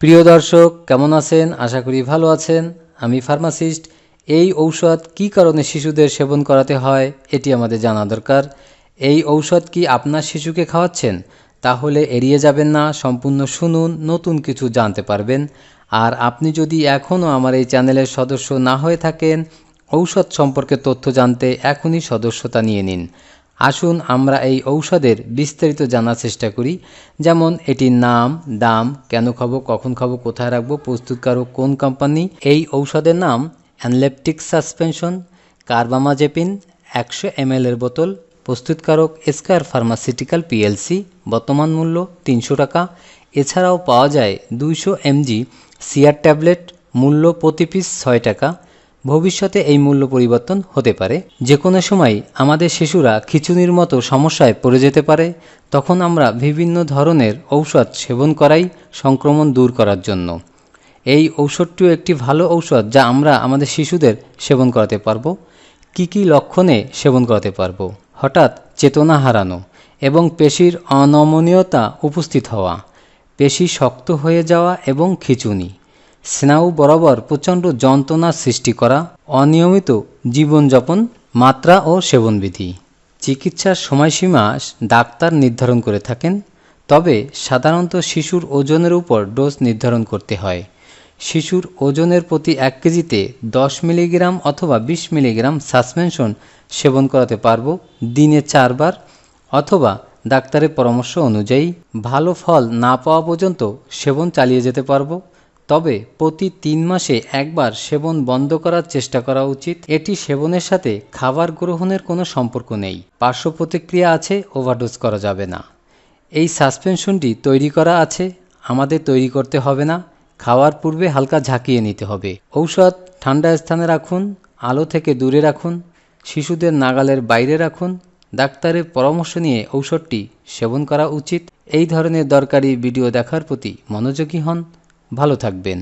প্রিয় দর্শক, কেমন আছেন? আশা করি ভালো আছেন। আমি ফার্মাসিস্ট। এই ঔষধ কী কারণে শিশুদের সেবন করাতে হয়, এটি আমাদের জানা দরকার। এই ঔষধ কি আপনার শিশুকে খাওয়াচ্ছেন? তাহলে এড়িয়ে যাবেন না, সম্পূর্ণ শুনুন, নতুন কিছু জানতে পারবেন। আর আপনি যদি এখনও আমার এই চ্যানেলের সদস্য না হয়ে থাকেন, ঔষধ সম্পর্কে তথ্য জানতে এখনই সদস্যতা নিয়ে নিন। আসুন আমরা এই ঔষধের বিস্তারিত জানার চেষ্টা করি। যেমন, এটির নাম, দাম, কেন খাব, কখন খাব, কোথায় রাখব, প্রস্তুতকারক কোন কোম্পানি এই ঔষধের নাম অ্যানলেপটিক সাসপেনশন কার্বামাজেপিন একশো এম এর বোতল, প্রস্তুতকারক এসকার ফার্মাসিউটিক্যাল পিএলসি বর্তমান মূল্য তিনশো টাকা। এছাড়াও পাওয়া যায় দুইশো এমজি সিয়ার ট্যাবলেট মূল্য প্রতি পিস ছয় টাকা। ভবিষ্যতে এই মূল্য পরিবর্তন হতে পারে। যে কোনো সময় আমাদের শিশুরা খিচুনির মতো সমস্যায় পড়ে যেতে পারে, তখন আমরা বিভিন্ন ধরনের ঔষধ সেবন করাই সংক্রমণ দূর করার জন্য। এই ঔষধটিও একটি ভালো ঔষধ যা আমরা আমাদের শিশুদের সেবন করাতে পারব। কি কি লক্ষণে সেবন করাতে পারব? হঠাৎ চেতনা হারানো এবং পেশির অনমনীয়তা উপস্থিত হওয়া, পেশি শক্ত হয়ে যাওয়া এবং খিচুনি স্নায়ু বরাবর প্রচণ্ড যন্ত্রণার সৃষ্টি করা অনিয়মিত জীবনযাপন, মাত্রা ও সেবনবিধি। চিকিৎসার সময়সীমা ডাক্তার নির্ধারণ করে থাকেন, তবে সাধারণত শিশুর ওজনের উপর ডোজ নির্ধারণ করতে হয়। শিশুর ওজনের প্রতি এক কেজিতে দশ মিলিগ্রাম অথবা বিশ মিলিগ্রাম সাসপেনশন সেবন করাতে পারব দিনে চারবার অথবা ডাক্তারের পরামর্শ অনুযায়ী ভালো ফল না পাওয়া পর্যন্ত সেবন চালিয়ে যেতে পারব। তবে প্রতি তিন মাসে একবার সেবন বন্ধ করার চেষ্টা করা উচিত। এটি সেবনের সাথে খাবার গ্রহণের কোনো সম্পর্ক নেই। পার্শ্ব প্রতিক্রিয়া আছে, ওভারডোজ করা যাবে না। এই সাসপেনশনটি তৈরি করা আছে, আমাদের তৈরি করতে হবে না। খাওয়ার পূর্বে হালকা ঝাঁকিয়ে নিতে হবে। ঔষধ ঠান্ডা স্থানে রাখুন, আলো থেকে দূরে রাখুন, শিশুদের নাগালের বাইরে রাখুন। ডাক্তারের পরামর্শ নিয়ে ঔষধটি সেবন করা উচিত। এই ধরনের দরকারি ভিডিও দেখার প্রতি মনোযোগী হন। ভালো থাকবেন।